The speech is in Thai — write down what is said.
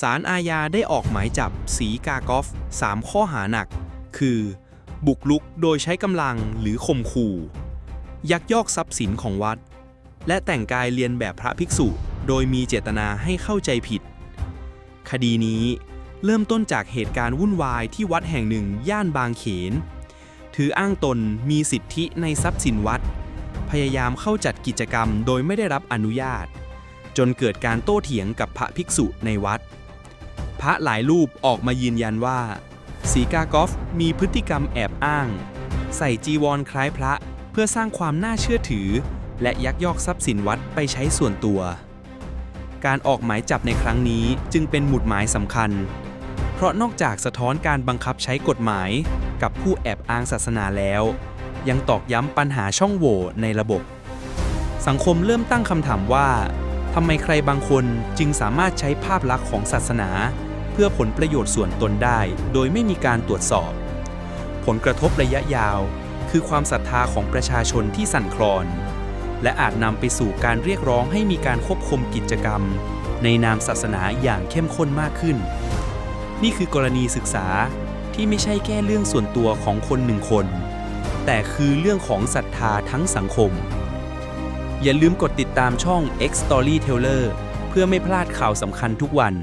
ศาลอาญาได้ออกหมายจับสีกากอฟ 3 ข้อหาหนัก คือ บุกลุกโดยใช้กำลังหรือข่มขู่ ยักยอกทรัพย์สินของวัด และแต่งกายเรียนแบบพระภิกษุ โดยมีเจตนาให้เข้าใจผิด คดีนี้เริ่มต้นจากเหตุการณ์วุ่นวายที่วัดแห่งหนึ่งย่านบางเขน ถืออ้างตนมีสิทธิในทรัพย์สินวัด พยายามเข้าจัดกิจกรรมโดยไม่ได้รับอนุญาต จนเกิดการโต้เถียงกับพระภิกษุในวัด พระหลายรูปออกมายืนยันว่า สีกากอฟมีพฤติกรรมแอบอ้าง ใส่จีวรคล้ายพระเพื่อสร้างความน่าเชื่อถือ และยักยอกทรัพย์สินวัดไปใช้ส่วนตัว การออกหมายจับในครั้งนี้จึงเป็นหมุดหมายสำคัญ เพราะนอกจากสะท้อนการบังคับใช้กฎหมายกับผู้แอบอ้างศาสนาแล้ว ยังตอกย้ำปัญหาช่องโหว่ในระบบ สังคมเริ่มตั้งคำถามว่าทำไมใครบางคนจึงสามารถใช้ภาพลักษณ์ของศาสนา พื่อผลประโยชน์ส่วนตนได้ โดยไม่มีการตรวจสอบ ผลกระทบระยะยาว คือความศรัทธาของประชาชนที่สั่นคลอน และอาจนำไปสู่การเรียกร้องให้มีการควบคุมกิจกรรม ในนามศาสนาอย่างเข้มข้นมากขึ้น นี่คือกรณีศึกษาที่ไม่ใช่แค่เรื่องส่วนตัวของคนหนึ่งคน แต่คือเรื่องของศรัทธาทั้งสังคม อย่าลืมกดติดตามช่อง X Storyteller เพื่อไม่พลาดข่าวสำคัญทุกวัน